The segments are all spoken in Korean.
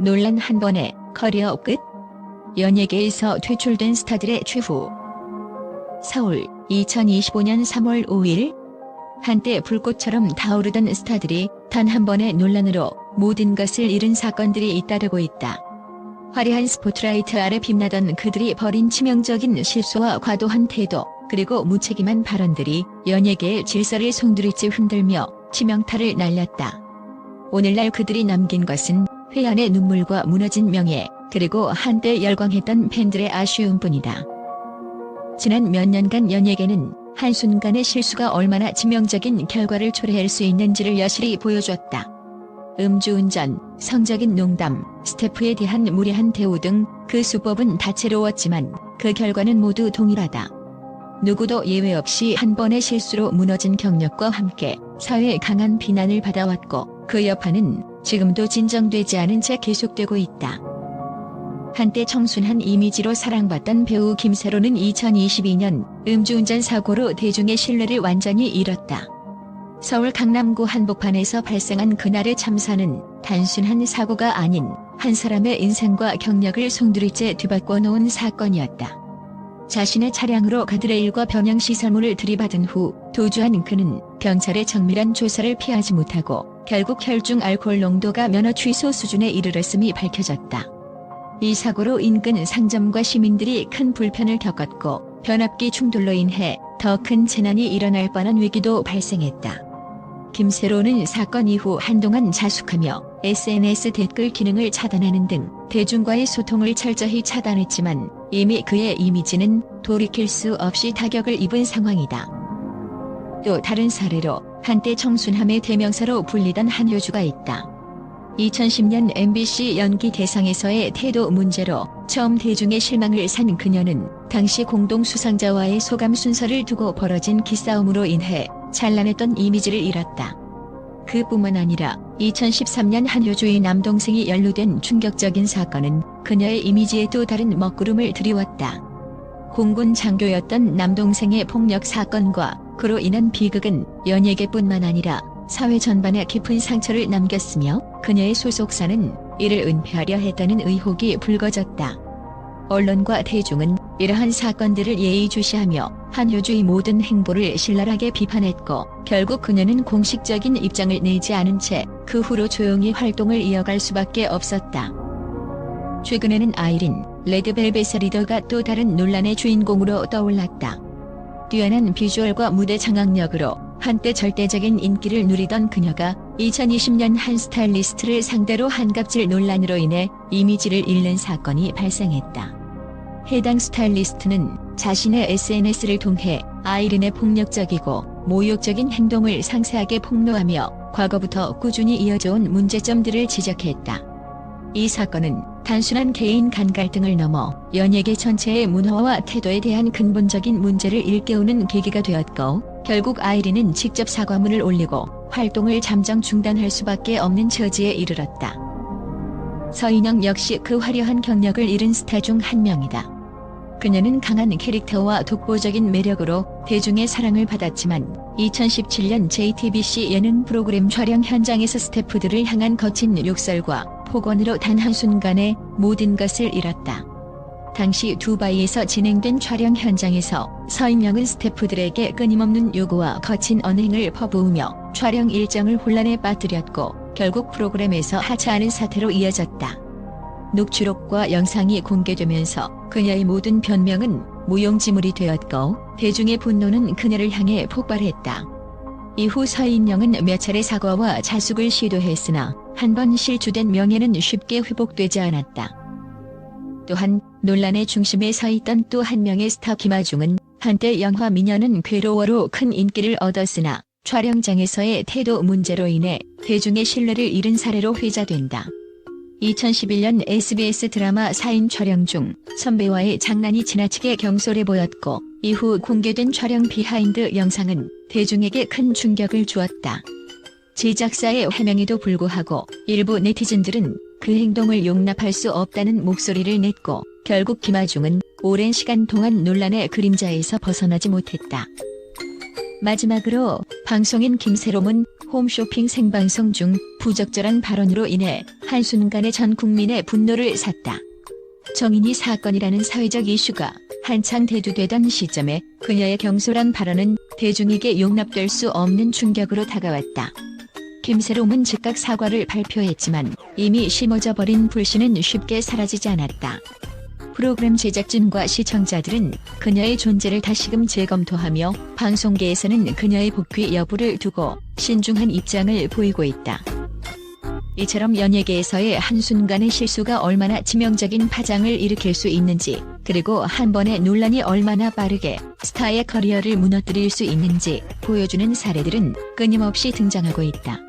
논란 한 번에 커리어 끝. 연예계에서 퇴출된 스타들의 최후. 서울 2025년 3월 5일 한때 불꽃처럼 타오르던 스타들이 단 한 번의 논란으로 모든 것을 잃은 사건들이 잇따르고 있다. 화려한 스포트라이트 아래 빛나던 그들이 벌인 치명적인 실수와 과도한 태도, 그리고 무책임한 발언들이 연예계의 질서를 송두리째 흔들며 치명타를 날렸다. 오늘날 그들이 남긴 것은 회한의 눈물과 무너진 명예, 그리고 한때 열광했던 팬들의 아쉬움뿐이다. 지난 몇 년간 연예계는 한순간의 실수가 얼마나 치명적인 결과를 초래할 수 있는지를 여실히 보여줬다. 음주운전, 성적인 농담, 스태프에 대한 무례한 대우 등 그 수법은 다채로웠지만 그 결과는 모두 동일하다. 누구도 예외 없이 한 번의 실수로 무너진 경력과 함께 사회의 강한 비난을 받아왔고 그 여파는 지금도 진정되지 않은 채 계속되고 있다. 한때 청순한 이미지로 사랑받던 배우 김세로는 2022년 음주운전 사고로 대중의 신뢰를 완전히 잃었다. 서울 강남구 한복판에서 발생한 그날의 참사는 단순한 사고가 아닌 한 사람의 인생과 경력을 송두리째 뒤바꿔 놓은 사건이었다. 자신의 차량으로 가드레일과 변형시설물을 들이받은 후 도주한 그는 경찰의 정밀한 조사를 피하지 못하고 결국 혈중 알코올 농도가 면허 취소 수준에 이르렀음이 밝혀졌다. 이 사고로 인근 상점과 시민들이 큰 불편을 겪었고 변압기 충돌로 인해 더 큰 재난이 일어날 뻔한 위기도 발생했다. 김세로는 사건 이후 한동안 자숙하며 SNS 댓글 기능을 차단하는 등 대중과의 소통을 철저히 차단했지만 이미 그의 이미지는 돌이킬 수 없이 타격을 입은 상황이다. 또 다른 사례로 한때 청순함의 대명사로 불리던 한효주가 있다. 2010년 MBC 연기 대상에서의 태도 문제로 처음 대중의 실망을 산 그녀는 당시 공동 수상자와의 소감 순서를 두고 벌어진 기싸움으로 인해 찬란했던 이미지를 잃었다. 그뿐만 아니라 2013년 한효주의 남동생이 연루된 충격적인 사건은 그녀의 이미지에 또 다른 먹구름을 들이웠다. 공군 장교였던 남동생의 폭력 사건과 그로 인한 비극은 연예계뿐만 아니라 사회 전반에 깊은 상처를 남겼으며 그녀의 소속사는 이를 은폐하려 했다는 의혹이 불거졌다. 언론과 대중은 이러한 사건들을 예의주시하며 한효주의 모든 행보를 신랄하게 비판했고 결국 그녀는 공식적인 입장을 내지 않은 채 그 후로 조용히 활동을 이어갈 수밖에 없었다. 최근에는 아이린, 레드벨벳의 리더가 또 다른 논란의 주인공으로 떠올랐다. 뛰어난 비주얼과 무대 장악력으로 한때 절대적인 인기를 누리던 그녀가 2020년 한 스타일리스트를 상대로 한갑질 논란으로 인해 이미지를 잃는 사건이 발생했다. 해당 스타일리스트는 자신의 SNS를 통해 아이린의 폭력적이고 모욕적인 행동을 상세하게 폭로하며 과거부터 꾸준히 이어져온 문제점들을 지적했다. 이 사건은 단순한 개인 간 갈등을 넘어 연예계 전체의 문화와 태도에 대한 근본적인 문제를 일깨우는 계기가 되었고 결국 아이린은 직접 사과문을 올리고 활동을 잠정 중단할 수밖에 없는 처지에 이르렀다. 서인영 역시 그 화려한 경력을 잃은 스타 중 한 명이다. 그녀는 강한 캐릭터와 독보적인 매력으로 대중의 사랑을 받았지만 2017년 JTBC 예능 프로그램 촬영 현장에서 스태프들을 향한 거친 욕설과 폭언으로 단 한순간에 모든 것을 잃었다. 당시 두바이에서 진행된 촬영 현장에서 서인영은 스태프들에게 끊임없는 요구와 거친 언행을 퍼부으며 촬영 일정을 혼란에 빠뜨렸고 결국 프로그램에서 하차하는 사태로 이어졌다. 녹취록과 영상이 공개되면서 그녀의 모든 변명은 무용지물이 되었고 대중의 분노는 그녀를 향해 폭발했다. 이후 서인영은 몇 차례 사과와 자숙을 시도했으나 한 번 실추된 명예는 쉽게 회복되지 않았다. 또한 논란의 중심에 서 있던 또 한 명의 스타 김아중은 한때 영화 미녀는 괴로워로 큰 인기를 얻었으나 촬영장에서의 태도 문제로 인해 대중의 신뢰를 잃은 사례로 회자된다. 2011년 SBS 드라마 사인 촬영 중 선배와의 장난이 지나치게 경솔해 보였고 이후 공개된 촬영 비하인드 영상은 대중에게 큰 충격을 주었다. 제작사의 해명에도 불구하고 일부 네티즌들은 그 행동을 용납할 수 없다는 목소리를 냈고 결국 김아중은 오랜 시간 동안 논란의 그림자에서 벗어나지 못했다. 마지막으로 방송인 김세롬은 홈쇼핑 생방송 중 부적절한 발언으로 인해 한순간에 전 국민의 분노를 샀다. 정인이 사건이라는 사회적 이슈가 한창 대두되던 시점에 그녀의 경솔한 발언은 대중에게 용납될 수 없는 충격으로 다가왔다. 김세롬은 즉각 사과를 발표했지만 이미 심어져 버린 불씨는 쉽게 사라지지 않았다. 프로그램 제작진과 시청자들은 그녀의 존재를 다시금 재검토하며 방송계에서는 그녀의 복귀 여부를 두고 신중한 입장을 보이고 있다. 이처럼 연예계에서의 한순간의 실수가 얼마나 치명적인 파장을 일으킬 수 있는지, 그리고 한 번의 논란이 얼마나 빠르게 스타의 커리어를 무너뜨릴 수 있는지 보여주는 사례들은 끊임없이 등장하고 있다.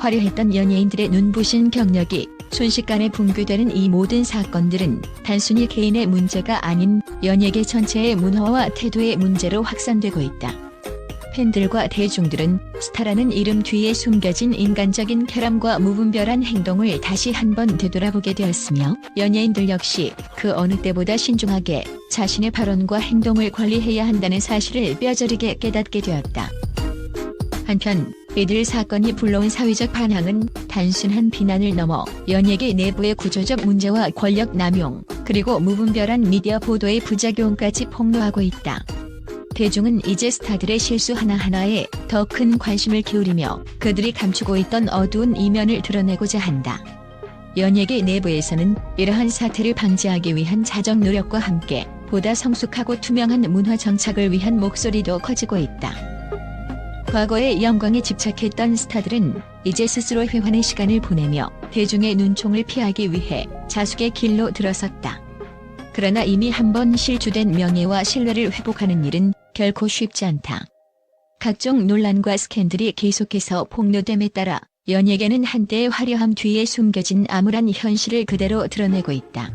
화려했던 연예인들의 눈부신 경력이 순식간에 붕괴되는 이 모든 사건들은 단순히 개인의 문제가 아닌 연예계 전체의 문화와 태도의 문제로 확산되고 있다. 팬들과 대중들은 스타라는 이름 뒤에 숨겨진 인간적인 쾌감과 무분별한 행동을 다시 한번 되돌아보게 되었으며 연예인들 역시 그 어느 때보다 신중하게 자신의 발언과 행동을 관리해야 한다는 사실을 뼈저리게 깨닫게 되었다. 한편 이들 사건이 불러온 사회적 반향은 단순한 비난을 넘어 연예계 내부의 구조적 문제와 권력 남용, 그리고 무분별한 미디어 보도의 부작용까지 폭로하고 있다. 대중은 이제 스타들의 실수 하나하나에 더 큰 관심을 기울이며 그들이 감추고 있던 어두운 이면을 드러내고자 한다. 연예계 내부에서는 이러한 사태를 방지하기 위한 자정 노력과 함께 보다 성숙하고 투명한 문화 정착을 위한 목소리도 커지고 있다. 과거의 영광에 집착했던 스타들은 이제 스스로 회환의 시간을 보내며 대중의 눈총을 피하기 위해 자숙의 길로 들어섰다. 그러나 이미 한 번 실추된 명예와 신뢰를 회복하는 일은 결코 쉽지 않다. 각종 논란과 스캔들이 계속해서 폭로됨에 따라 연예계는 한때의 화려함 뒤에 숨겨진 암울한 현실을 그대로 드러내고 있다.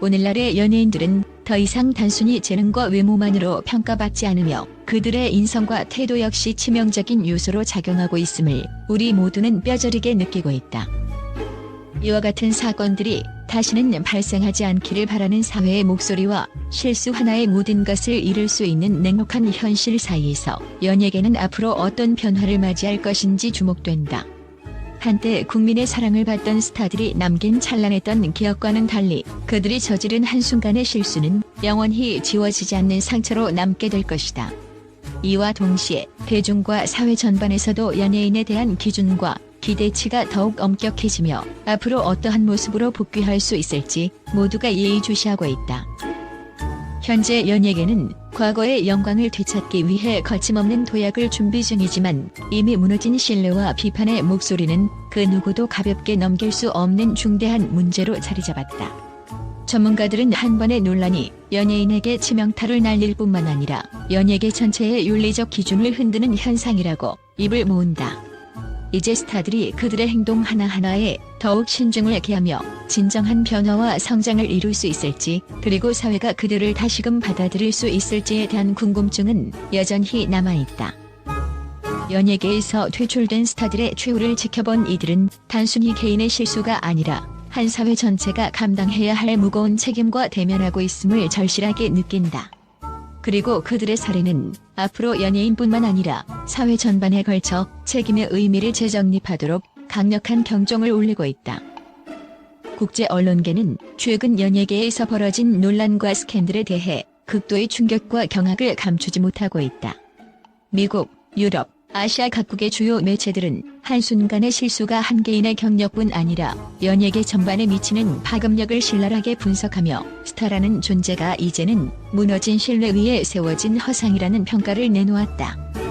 오늘날의 연예인들은 더 이상 단순히 재능과 외모만으로 평가받지 않으며 그들의 인성과 태도 역시 치명적인 요소로 작용하고 있음을 우리 모두는 뼈저리게 느끼고 있다. 이와 같은 사건들이 다시는 발생하지 않기를 바라는 사회의 목소리와 실수 하나에 모든 것을 잃을 수 있는 냉혹한 현실 사이에서 연예계는 앞으로 어떤 변화를 맞이할 것인지 주목된다. 한때 국민의 사랑을 받던 스타들이 남긴 찬란했던 기억과는 달리 그들이 저지른 한순간의 실수는 영원히 지워지지 않는 상처로 남게 될 것이다. 이와 동시에 대중과 사회 전반에서도 연예인에 대한 기준과 기대치가 더욱 엄격해지며 앞으로 어떠한 모습으로 복귀할 수 있을지 모두가 예의주시하고 있다. 현재 연예계는 과거의 영광을 되찾기 위해 거침없는 도약을 준비 중이지만 이미 무너진 신뢰와 비판의 목소리는 그 누구도 가볍게 넘길 수 없는 중대한 문제로 자리 잡았다. 전문가들은 한 번의 논란이 연예인에게 치명타를 날릴 뿐만 아니라 연예계 전체의 윤리적 기준을 흔드는 현상이라고 입을 모은다. 이제 스타들이 그들의 행동 하나하나에 더욱 신중을 기하며 진정한 변화와 성장을 이룰 수 있을지 그리고 사회가 그들을 다시금 받아들일 수 있을지에 대한 궁금증은 여전히 남아있다. 연예계에서 퇴출된 스타들의 최후를 지켜본 이들은 단순히 개인의 실수가 아니라 한 사회 전체가 감당해야 할 무거운 책임과 대면하고 있음을 절실하게 느낀다. 그리고 그들의 사례는 앞으로 연예인뿐만 아니라 사회 전반에 걸쳐 책임의 의미를 재정립하도록 강력한 경종을 울리고 있다. 국제 언론계는 최근 연예계에서 벌어진 논란과 스캔들에 대해 극도의 충격과 경악을 감추지 못하고 있다. 미국, 유럽, 아시아 각국의 주요 매체들은 한순간의 실수가 한 개인의 경력뿐 아니라 연예계 전반에 미치는 파급력을 신랄하게 분석하며 스타라는 존재가 이제는 무너진 신뢰 위에 세워진 허상이라는 평가를 내놓았다.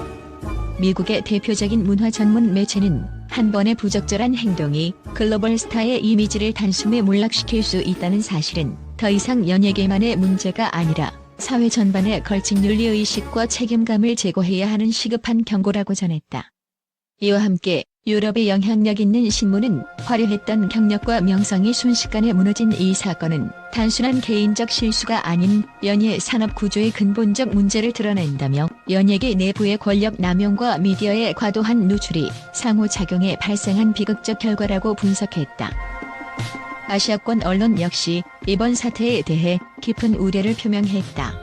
미국의 대표적인 문화 전문 매체는 한 번의 부적절한 행동이 글로벌 스타의 이미지를 단숨에 몰락시킬 수 있다는 사실은 더 이상 연예계만의 문제가 아니라 사회 전반에 걸친 윤리의식과 책임감을 제고해야 하는 시급한 경고라고 전했다. 이와 함께 유럽의 영향력 있는 신문은 화려했던 경력과 명성이 순식간에 무너진 이 사건은 단순한 개인적 실수가 아닌 연예 산업 구조의 근본적 문제를 드러낸다며 연예계 내부의 권력 남용과 미디어의 과도한 누출이 상호작용에 발생한 비극적 결과라고 분석했다. 아시아권 언론 역시 이번 사태에 대해 깊은 우려를 표명했다.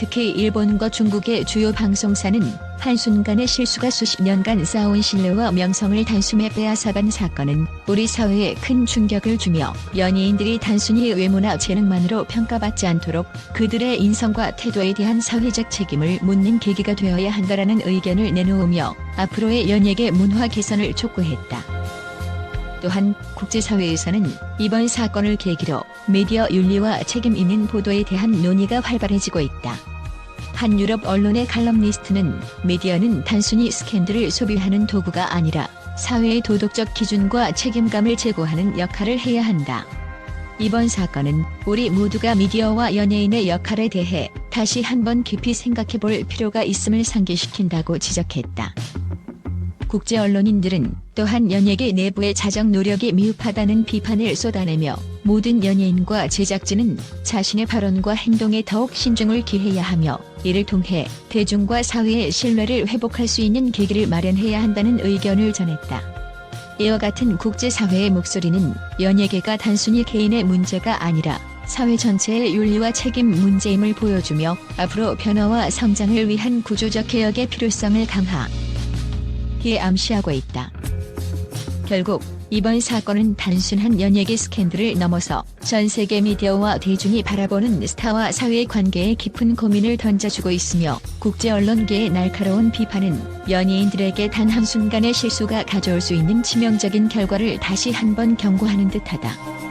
특히 일본과 중국의 주요 방송사는 한순간의 실수가 수십 년간 쌓아온 신뢰와 명성을 단숨에 빼앗아간 사건은 우리 사회에 큰 충격을 주며 연예인들이 단순히 외모나 재능만으로 평가받지 않도록 그들의 인성과 태도에 대한 사회적 책임을 묻는 계기가 되어야 한다라는 의견을 내놓으며 앞으로의 연예계 문화 개선을 촉구했다. 또한 국제사회에서는 이번 사건을 계기로 미디어 윤리와 책임 있는 보도에 대한 논의가 활발해지고 있다. 한 유럽 언론의 칼럼니스트는 미디어는 단순히 스캔들을 소비하는 도구가 아니라 사회의 도덕적 기준과 책임감을 제고하는 역할을 해야 한다. 이번 사건은 우리 모두가 미디어와 연예인의 역할에 대해 다시 한번 깊이 생각해 볼 필요가 있음을 상기시킨다고 지적했다. 국제 언론인들은 또한 연예계 내부의 자정 노력이 미흡하다는 비판을 쏟아내며 모든 연예인과 제작진은 자신의 발언과 행동에 더욱 신중을 기해야 하며 이를 통해 대중과 사회의 신뢰를 회복할 수 있는 계기를 마련해야 한다는 의견을 전했다. 이와 같은 국제사회의 목소리는 연예계가 단순히 개인의 문제가 아니라 사회 전체의 윤리와 책임 문제임을 보여주며 앞으로 변화와 성장을 위한 구조적 개혁의 필요성을 강화. 히 암시하고 있다. 결국 이번 사건은 단순한 연예계 스캔들을 넘어서 전 세계 미디어와 대중이 바라보는 스타와 사회의 관계에 깊은 고민을 던져주고 있으며 국제 언론계의 날카로운 비판은 연예인들에게 단 한순간의 실수가 가져올 수 있는 치명적인 결과를 다시 한번 경고하는 듯하다.